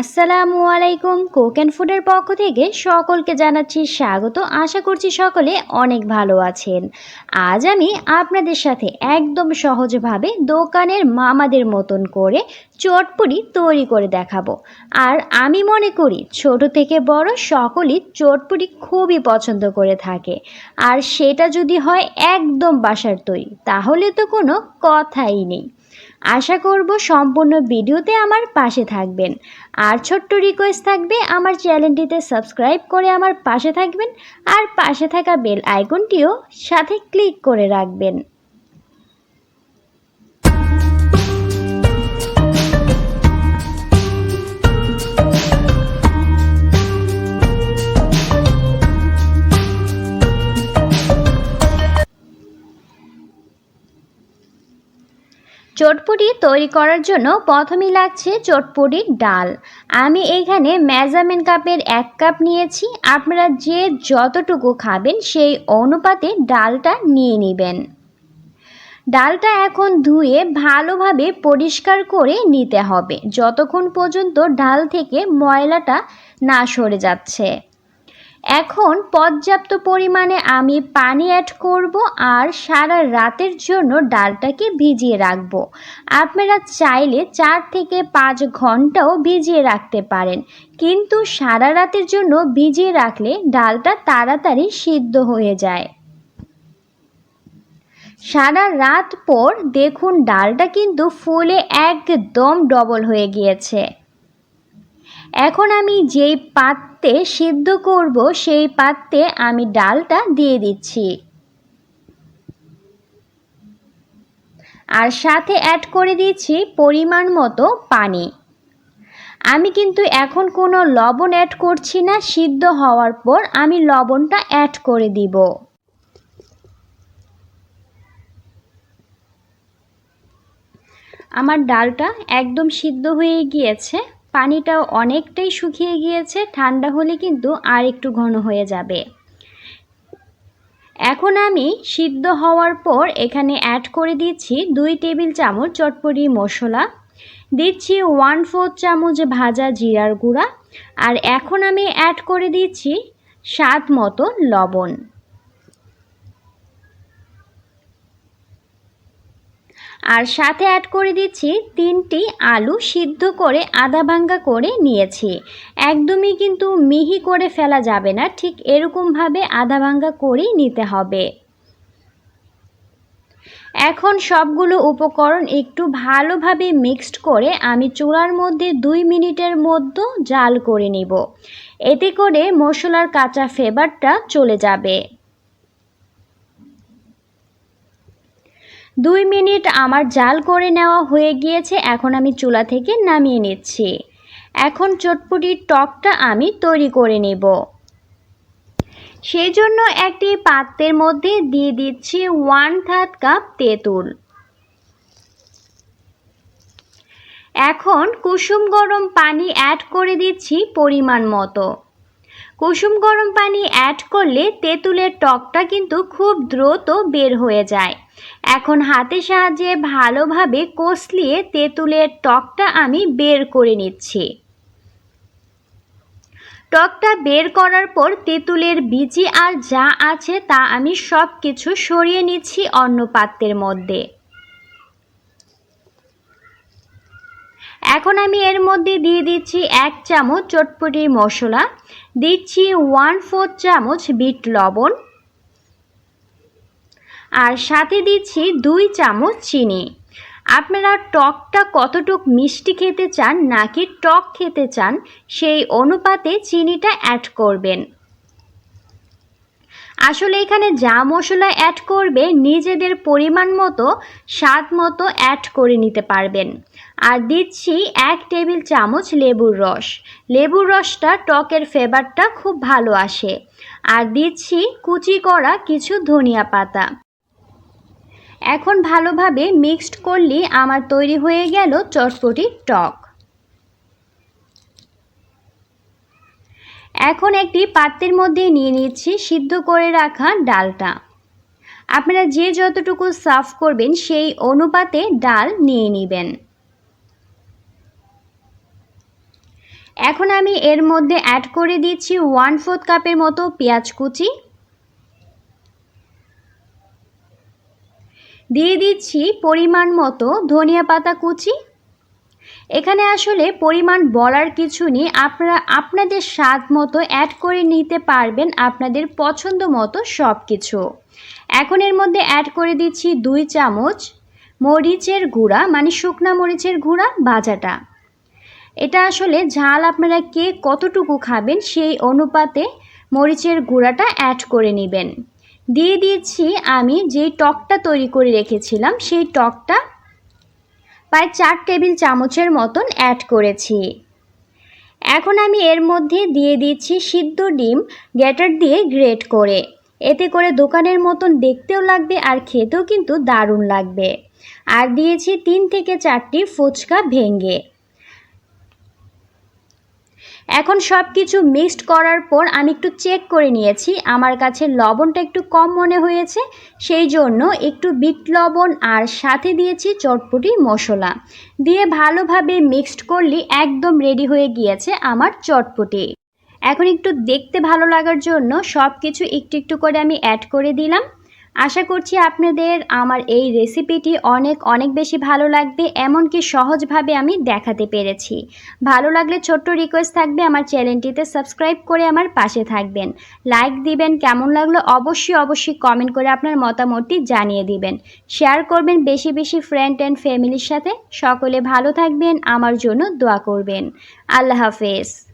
আসসালামু আলাইকুম। Cook and ফুডের পক্ষ থেকে সকলকে জানাচ্ছি স্বাগত। আশা করছি সকলে অনেক ভালো আছেন। আজ আমি আপনাদের সাথে একদম সহজভাবে দোকানের মামাদের মতন করে চটপুরি তৈরি করে দেখাবো। আর আমি মনে করি, ছোট থেকে বড় সকলেই চটপুরি খুবই পছন্দ করে থাকে। আর সেটা যদি হয় একদম বাসার তৈরি, তাহলে তো কোনো কথাই নেই। আশা করব সম্পূর্ণ ভিডিওতে আমার পাশে থাকবেন। আর ছোট্ট রিকোয়েস্ট থাকবে, আমার চ্যানেলটিতে সাবস্ক্রাইব করে আমার পাশে থাকবেন আর পাশে থাকা বেল আইকনটিও সাথে ক্লিক করে রাখবেন। চটপটি তৈরি করার জন্য প্রথমেই লাগছে চটপটির ডাল। আমি এখানে মেজারমেন্ট কাপের এক কাপ নিয়েছি। আপনারা যে যতটুকু খাবেন সেই অনুপাতে ডালটা নিয়ে নেবেন। ডালটা এখন ধুয়ে ভালোভাবে পরিষ্কার করে নিতে হবে। যতক্ষণ পর্যন্ত ডাল থেকে ময়লাটা না সরে যাচ্ছে। এখন পর্যাপ্ত পরিমাণে আমি পানি অ্যাড করব আর সারা রাতের জন্য ডালটাকে ভিজিয়ে রাখব। আপনারা চাইলে চার থেকে পাঁচ ঘন্টাও ভিজিয়ে রাখতে পারেন। কিন্তু সারা রাতের জন্য ভিজিয়ে রাখলে ডালটা তাড়াতাড়ি সিদ্ধ হয়ে যায়। সারা রাত পর দেখুন ডালটা কিন্তু ফুলে একদম ডবল হয়ে গিয়েছে। এখন আমি যেই পাত্রে সিদ্ধ করব, সেই পাত্রে আমি ডালটা দিয়ে দিচ্ছি। আর সাথে অ্যাড করে দিচ্ছি পরিমাণ মতো পানি। আমি কিন্তু এখন কোনো লবণ অ্যাড করছি না, সিদ্ধ হওয়ার পর আমি লবণটা অ্যাড করে দিব। আমার ডালটা একদম সিদ্ধ হয়ে গিয়েছে। পানিটাও অনেকটাই শুকিয়ে গিয়েছে, ঠান্ডা হলে কিন্তু আর একটু ঘন হয়ে যাবে। এখন আমি সিদ্ধ হওয়ার পর এখানে অ্যাড করে দিচ্ছি দুই টেবিল চামচ চটপটি মশলা, দিচ্ছি ওয়ান ফোর্থ চামচ ভাজা জিরার গুঁড়া, আর এখন আমি অ্যাড করে দিচ্ছি স্বাদ মতো লবণ। আর সাথে অ্যাড করে দিচ্ছি তিনটি আলু সিদ্ধ করে আদা ভাঙ্গা করে নিয়েছি। একদমই কিন্তু মিহি করে ফেলা যাবে না, ঠিক এরকমভাবে আদা ভাঙ্গা করেই নিতে হবে। এখন সবগুলো উপকরণ একটু ভালোভাবে মিক্সড করে আমি চুলার মধ্যে দুই মিনিটের মধ্যে জাল করে নিব। এতে করে মশলার কাঁচা ফ্লেভারটা চলে যাবে। দুই মিনিট আমার জাল করে নেওয়া হয়ে গিয়েছে, এখন আমি চুলা থেকে নামিয়ে নিচ্ছি। এখন চটপটির টকটা আমি তৈরি করে নেব। সেই জন্য একটি পাত্রের মধ্যে দিয়ে দিচ্ছি ওয়ান থার্ড কাপ তেঁতুল। এখন কুসুম গরম পানি অ্যাড করে দিচ্ছি পরিমাণ মতো। কুসুম গরম পানি অ্যাড করলে তেঁতুলের টকটা কিন্তু খুব দ্রুত বের হয়ে যায়। এখন হাতের সাহায্যে ভালোভাবে কষলিয়ে তেঁতুলের টকটা আমি বের করে নিচ্ছি। টকটা বের করার পর তেঁতুলের বিচি আর যা আছে তা আমি সব কিছু সরিয়ে নিচ্ছি অন্য পাত্রের মধ্যে। এখন আমি এর মধ্যে দিয়ে দিচ্ছি এক চামচ চটপটি মশলা। দিচ্ছি ওয়ান ফোর চামচ বিট লবণ। আর সাথে দিচ্ছি দুই চামচ চিনি। আপনারা টকটা কতটুক মিষ্টি খেতে চান নাকি টক খেতে চান, সেই অনুপাতে চিনিটা অ্যাড করবেন। আসলে এখানে যা মশলা অ্যাড করবে, নিজেদের পরিমাণ মতো, স্বাদ মতো অ্যাড করে নিতে পারবেন। আর দিচ্ছি এক টেবিল চামচ লেবুর রস। লেবুর রসটা টকের ফ্লেভারটা খুব ভালো আসে। আর দিচ্ছি কুচি করা কিছু ধনিয়া পাতা। এখন ভালোভাবে মিক্সড করলেই আমার তৈরি হয়ে গেল চটপটি টক। এখন একটি পাত্রের মধ্যে নিয়ে নিচ্ছি সিদ্ধ করে রাখা ডালটা। আপনারা যে যতটুকু সাফ করবেন সেই অনুপাতে ডাল নিয়ে নেবেন। এখন আমি এর মধ্যে অ্যাড করে দিচ্ছি ওয়ান ফোর্থ কাপের মতো পেঁয়াজ কুচি। দিয়ে দিচ্ছি পরিমাণ মতো ধনিয়া পাতা কুচি। এখানে আসলে পরিমাণ বলার কিছু নেই। আপনারা, আপনাদের স্বাদ মতো অ্যাড করে নিতে পারবেন আপনাদের পছন্দ মতো সব কিছু এখন এর মধ্যে অ্যাড করে দিচ্ছি দুই চামচ মরিচের গুঁড়া মানে শুকনা মরিচের গুঁড়া, ভাজাটা। এটা আসলে ঝাল আপনারা কে কতটুকু খাবেন সেই অনুপাতে মরিচের গুঁড়াটা অ্যাড করে নেবেন। দিয়ে দিয়েছি আমি যেই টকটা তৈরি করে রেখেছিলাম সেই টকটা প্রায় চার টেবিল চামচের মতন অ্যাড করেছি। এখন আমি এর মধ্যে দিয়ে দিচ্ছি সিদ্ধ ডিম গ্যাটার দিয়ে গ্রেট করে। এতে করে দোকানের মতন দেখতেও লাগবে আর খেতেও কিন্তু দারুণ লাগবে। আর দিয়েছি তিন থেকে চারটি ফুচকা ভেঙে। এখন সব কিছু মিক্সড করার পর আমি একটু চেক করে নিয়েছি। আমার কাছে লবণটা একটু কম মনে হয়েছে, সেই জন্য একটু বিট লবণ আর সাথে দিয়েছি চটপটি মশলা। দিয়ে ভালোভাবে মিক্সড করলে একদম রেডি হয়ে গিয়েছে আমার চটপটি। এখন একটু দেখতে ভালো লাগার জন্য সব কিছু একটু একটু করে আমি অ্যাড করে দিলাম। আশা করছি আপনাদের আমার এই রেসিপিটি অনেক অনেক বেশি ভালো লাগবে, এমনকি সহজভাবে আমি দেখাতে পেরেছি। ভালো লাগলে ছোট্ট রিকোয়েস্ট থাকবে, আমার চ্যানেলটিতে সাবস্ক্রাইব করে আমার পাশে থাকবেন। লাইক দিবেন, কেমন লাগল অবশ্যই অবশ্যই কমেন্ট করে আপনার মতামতটি জানিয়ে দিবেন। শেয়ার করবেন বেশি বেশি ফ্রেন্ড অ্যান্ড ফ্যামিলির সাথে। সকলে ভালো থাকবেন, আমার জন্য দোয়া করবেন। আল্লাহ হাফেজ।